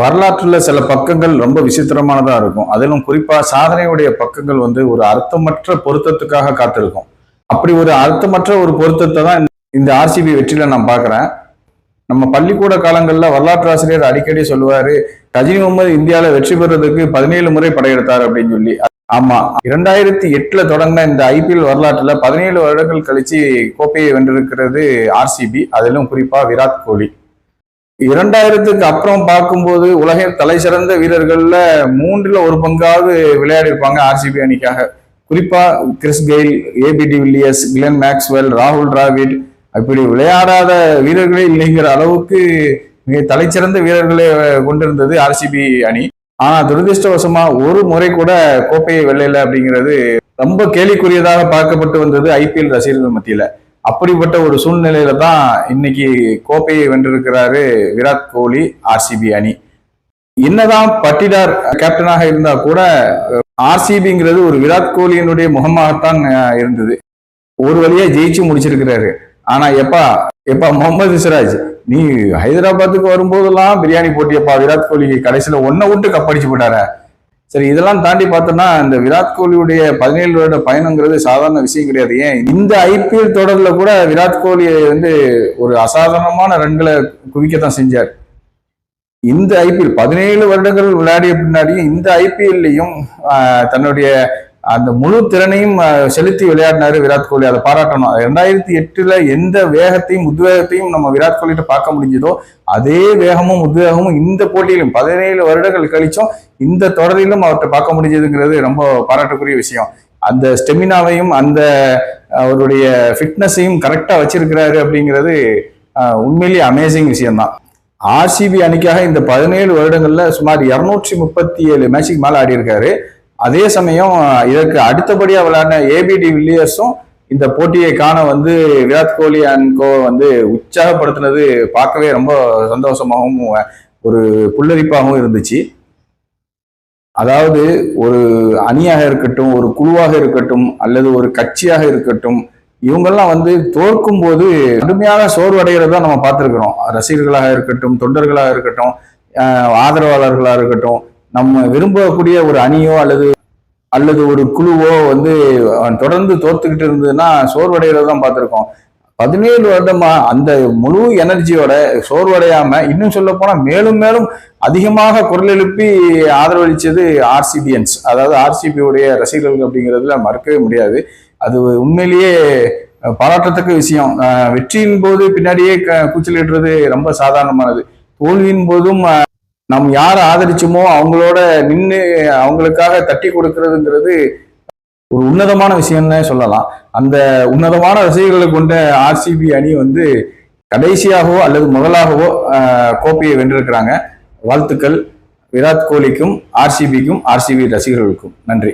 வரலாற்றுல சில பக்கங்கள் ரொம்ப விசித்திரமானதா இருக்கும். அதிலும் குறிப்பா சாதனையுடைய பக்கங்கள் வந்து ஒரு அர்த்தமற்ற பொருத்தத்துக்காக காத்திருக்கும். அப்படி ஒரு அர்த்தமற்ற ஒரு பொருத்தத்தை தான் இந்த ஆர்சிபி வெற்றியில நான் பார்க்குறேன். நம்ம பள்ளிக்கூட காலங்கள்ல வரலாற்று ஆசிரியர் அடிக்கடி சொல்லுவாரு ரஜினி முகமது இந்தியால வெற்றி பெறுறதுக்கு பதினேழு முறை படையெடுத்தார் அப்படின்னு சொல்லி. ஆமா இரண்டாயிரத்தி எட்டுல தொடங்கின இந்த ஐபிஎல் வரலாற்றுல பதினேழு வருடங்கள் கழிச்சு கோப்பையை வென்றிருக்கிறது ஆர்சிபி அதிலும் குறிப்பா விராட் கோலி. இரண்டாயிரத்துக்கு அப்புறம் பார்க்கும்போது உலக தலை சிறந்த வீரர்கள்ல மூன்றுல ஒரு பங்காவது விளையாடி இருப்பாங்க ஆர்சிபி அணிக்காக. குறிப்பா Chris Gayle ABD de Villiers Glenn Maxwell ராகுல் டிராவிட். அப்படி விளையாடாத வீரர்களே இல்லைங்கிற அளவுக்கு மிக தலைச்சிறந்த வீரர்களை கொண்டிருந்தது ஆர்சிபி அணி. ஆனா துரதிருஷ்டவசமா ஒரு முறை கூட கோப்பையை வெல்லல அப்படிங்கிறது ரொம்ப கேலிக்குரியதாக பார்க்கப்பட்டு வந்தது ஐபிஎல் ரசிகர்கள் மத்தியில. அப்படிப்பட்ட ஒரு சூழ்நிலையில தான் இன்னைக்கு கோப்பையை வென்றிருக்கிறாரு விராட் கோலி ஆர்சிபி அணி. என்னதான் பட்டிடார் கேப்டனாக இருந்தா கூட ஆர்சிபிங்கிறது ஒரு விராட் கோலியினுடைய முகமாகத்தான் இருந்தது. ஒரு வழியா ஜெயிச்சு முடிச்சிருக்கிறாரு. ஆனா எப்பா எப்பா முகமது சிராஜ் நீ ஹைதராபாத்துக்கு வரும்போதெல்லாம் பிரியாணி போட்டியப்பா விராட் கோலி கடைசியில ஒன்ன விட்டு கப்படிச்சு போட்டார சரி இதெல்லாம் தாண்டி பார்த்தோம்னா இந்த விராட் கோலியுடைய பதினேழு வருட பயணங்கிறது சாதாரண விஷயம் கிடையாது. ஏன்? இந்த ஐபிஎல் தொடர்ல கூட விராட் கோலி வந்து ஒரு அசாதாரணமான ரன்களை குவிக்கத்தான் செஞ்சார். இந்த ஐபிஎல் பதினேழு வருடங்கள் விளையாடிய பின்னாடியும் இந்த ஐபிஎல்லையும் தன்னுடைய அந்த முழு திறனையும் செலுத்தி விளையாடினாரு விராட் கோலி. அதை பாராட்டணும். ரெண்டாயிரத்தி எட்டுல எந்த வேகத்தையும் உத்வேகத்தையும் நம்ம விராட் கோலிகிட்ட பார்க்க முடிஞ்சதோ அதே வேகமும் உத்வேகமும் இந்த போட்டியிலும் பதினேழு வருடங்கள் கழிச்சும் இந்த தொடரிலும் அவர்கிட்ட பார்க்க முடிஞ்சதுங்கிறது ரொம்ப பாராட்டக்கூடிய விஷயம். அந்த ஸ்டெமினாவையும் அந்த அவருடைய ஃபிட்னஸையும் கரெக்டா வச்சிருக்கிறாரு அப்படிங்கிறது உண்மையிலேயே அமேசிங் விஷயம்தான். ஆர்சிபி அணிக்காக இந்த பதினேழு வருடங்கள்ல சுமார் இருநூற்றி முப்பத்தி ஏழு மேட்சுக்கு மேல ஆடி இருக்காரு அதே சமயம் இதற்கு அடுத்தபடியா விளையாடின ஏபிடி வில்லியர்ஸும் இந்த போட்டியை காண வந்து விராட் கோலி அண்ட் கோ வந்து உற்சாகப்படுத்தினது பார்க்கவே ரொம்ப சந்தோஷமாகவும் ஒரு புல்லரிப்பாகவும் இருந்துச்சு. அதாவது ஒரு அணியாக இருக்கட்டும் ஒரு குழுவாக இருக்கட்டும் அல்லது ஒரு கட்சியாக இருக்கட்டும் இவங்கெல்லாம் வந்து தோற்கும் போது கடுமையான சோர்வடைகிறத நம்ம பார்த்துருக்குறோம். ரசிகர்களாக இருக்கட்டும் தொண்டர்களாக இருக்கட்டும் ஆதரவாளர்களாக இருக்கட்டும் நம்ம விரும்பக்கூடிய ஒரு அணியோ அல்லது அல்லது ஒரு குழுவோ வந்து தொடர்ந்து தோத்துக்கிட்டு இருந்ததுன்னா சோர்வடைகிறத தான் பார்த்துருக்கோம். பதினேழு வருடமா அந்த முழு எனர்ஜியோட சோர்வடையாம இன்னும் சொல்ல போனா மேலும் மேலும் அதிகமாக குரல் எழுப்பி ஆதரவளிச்சது ஆர்சிபியன்ஸ் அதாவது RCB உடைய ரசிகர்கள் அப்படிங்கிறதுல மறக்கவே முடியாது. அது உண்மையிலேயே பாராட்டத்தக்க விஷயம். வெற்றியின் போது பின்னாடியே க- கூச்சலிடுறது ரொம்ப சாதாரணமானது. தோல்வியின் போதும் நம் யாரை ஆதரிச்சோமோ அவங்களோட நின்று அவங்களுக்காக தட்டி கொடுக்கறதுங்கிறது ஒரு உன்னதமான விஷயம்னே சொல்லலாம். அந்த உன்னதமான ரசிகர்களை கொண்ட ஆர்சிபி அணி வந்து கடைசியாகவோ அல்லது முதலாகவோ கோப்பையை வென்றிருக்கிறாங்க. வாழ்த்துக்கள். விராட் கோலிக்கும் ஆர்சிபிக்கும் ஆர்சிபி ரசிகர்களுக்கும். நன்றி.